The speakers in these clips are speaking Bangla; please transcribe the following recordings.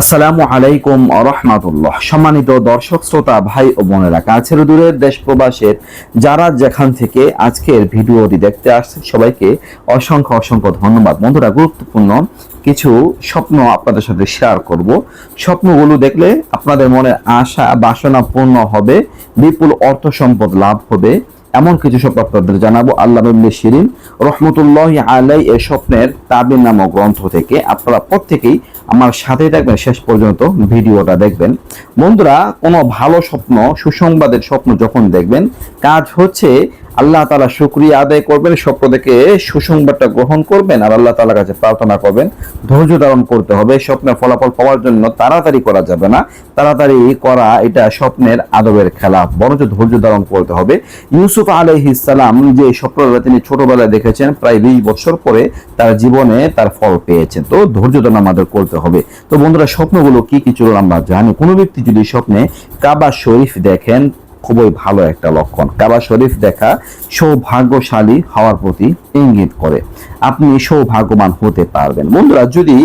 আসসালামু আলাইকুম রহমাতুল্লাহ। সম্মানিত দর্শক, শ্রোতা, ভাই ও বোনেরা, কাছের দূরের দেশ প্রবাসের যারা যেখান থেকে আজকের ভিডিওটি দেখতে আসছে সবাইকে অসংখ্য অসংখ্য ধন্যবাদ। বন্ধুরা, গুরুত্বপূর্ণ কিছু স্বপ্ন আপনাদের সাথে শেয়ার করব। স্বপ্নগুলো দেখলে আপনাদের মনে আশা, বাসনা পূর্ণ হবে, বিপুল অর্থ সম্পদ লাভ হবে। এমন কিছু স্বপ্ন আপনাদের জানাব। আল্লাহ নবী শিরিন, রহমতুল্লাহ আলাই এ স্বপ্নের তাবির নামক গ্রন্থ থেকে আপনারা প্রত্যেকেই আমার সাথে থাকবেন, শেষ পর্যন্ত ভিডিওটা দেখবেন। বন্ধুরা, কোনো ভালো স্বপ্ন, সুসংবাদের স্বপ্ন যখন দেখবেন, কাজ হচ্ছে আল্লাহ তালা শুক্রিয়া আদায় করবেন, স্বপ্ন থেকে সুসংবাদটা গ্রহণ করবেন আর আল্লাহ তালার কাছে প্রার্থনা করবেন, ধৈর্য ধারণ করতে হবে। স্বপ্নের ফলাফল পাওয়ার জন্য তাড়াতাড়ি করা যাবে না। তাড়াতাড়ি করা এটা স্বপ্নের আদবের খেলা, বরঞ্চ ধৈর্য ধারণ করতে হবে। ইউসুফ আলহিসাল্লাম যে স্বপ্নটা তিনি ছোটবেলায় দেখেছেন, প্রায় বিশ বছর পরে তার জীবনে তার ফল পেয়েছেন। তো ধৈর্য ধারণ আমাদের করতে হবে। তো বন্ধুরা, স্বপ্নগুলো কি কি চলুন আমরা জানি। কোনো ব্যক্তি যদি স্বপ্নে কাবা শরীফ দেখেন খুবই ভালো একটা লক্ষণ। কাবা শরীফ দেখা সৌভাগ্যশালী হওয়ার প্রতি ইঙ্গিত করে। আপনি সৌভাগ্যবান হতে পারবেন। বন্ধুরা, যদি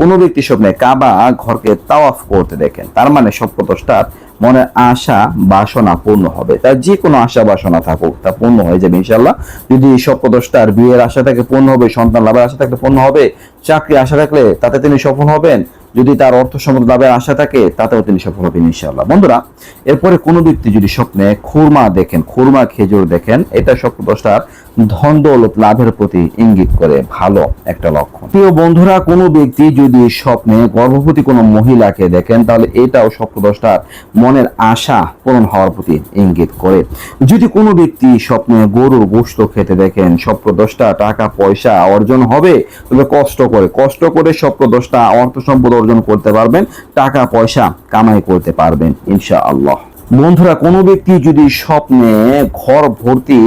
কোনো ব্যক্তি স্বপ্নে কাবা ঘরকে তাওয়াফ করতে দেখেন, তার মানে স্বপ্নদষ্টার মনের আশা, বাসনা পূর্ণ হবে। তার যে কোনো আশা, বাসনা থাকুক, তা পূর্ণ হয়ে যাবে ইনশাল্লাহ যদি স্বপ্নদষ্টার বিয়ের আশা থাকে পূর্ণ হবে, সন্তান লাভের আশা থাকলে পূর্ণ হবে চাকরি আশা রাখলে তাতে তিনি সফল হবেন যদি তার অর্থ সম্পদ লাভের আশা থাকে, তাতেও তিনি সফল হবেন ইনশাআল্লাহ। বন্ধুরা, এরপরে কোনো ব্যক্তি যদি স্বপ্নে খুরমা দেখেন, খুরমা খেজুর দেখেন, এটা স্বপ্নদষ্টার ধন দৌলত লাভের প্রতি ইঙ্গিত করে ভালো একটা লক্ষণ। প্রিয় বন্ধুরা, কোনো ব্যক্তি যদি স্বপ্নে গর্ভবতী কোনো মহিলাকে দেখেন, তাহলে এটাও স্বপ্নদষ্টার মনের আশা পূরণ হওয়ার প্রতি ইঙ্গিত করে। যদি কোনো ব্যক্তি স্বপ্নে গরুর গোস্ত খেতে দেখেন স্বপ্নদষ্টা টাকা পয়সা অর্জন হবে, তবে কষ্ট করে। কষ্ট করে স্বপ্নদষ্টা অর্থ সম্পদ অর্জন করতে পারবেন, টাকা, পয়সা কামাই করতে পারবেন ইনশা আল্লাহ বন্ধুরা, কোনো ব্যক্তি যদি স্বপ্নে ঘর ভর্তি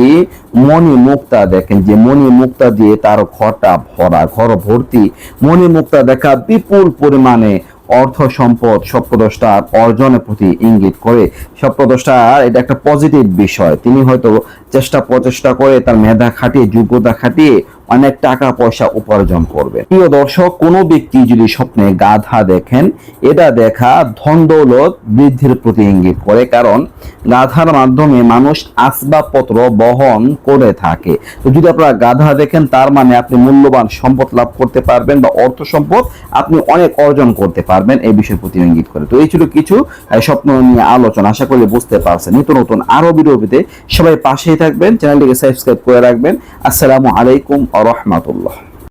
মণি মুক্তা দেখেন, যে মণি মুক্তা দিয়ে তার ঘরটা ভরা, ঘর ভর্তি মণি মুক্তা দেখা বিপুল পরিমাণে অর্থ সম্পদ স্বপ্নদ্রষ্টার অর্জনের প্রতি ইঙ্গিত করে। স্বপ্নদ্রষ্টার এটা একটা পজিটিভ বিষয়। তিনি হয়তো চেষ্টা প্রচেষ্টা করে তার মেধা খাটিয়ে, যোগ্যতা খাটিয়ে অনেক টাকা পয়সা উপার্জন করবে। প্রিয় দর্শক, কোনো ব্যক্তি যদি স্বপ্নে গাধা দেখেন, এটা দেখা ধন দৌলত বৃদ্ধির প্রতি ইঙ্গিত করে, কারণ গাধার মাধ্যমে মানুষ আসবাবপত্র বহন করে থাকে। তো যদি আপনারা গাধা দেখেন, তার মানে আপনি মূল্যবান সম্পদ লাভ করতে পারবেন বা অর্থ সম্পদ আপনি অনেক অর্জন করতে পারবেন, এই বিষয়ের প্রতি ইঙ্গিত করে। তো এই ছিল কিছু স্বপ্ন নিয়ে আলোচনা, আশা করি বুঝতে পারছেন। নিত্য নতুন আরও ভিডিও পেতে সবাই পাশেই থাকবেন, চ্যানেলটিকে সাবস্ক্রাইব করে রাখবেন। আসসালামু আলাইকুম আ রহমাতুল্লাহ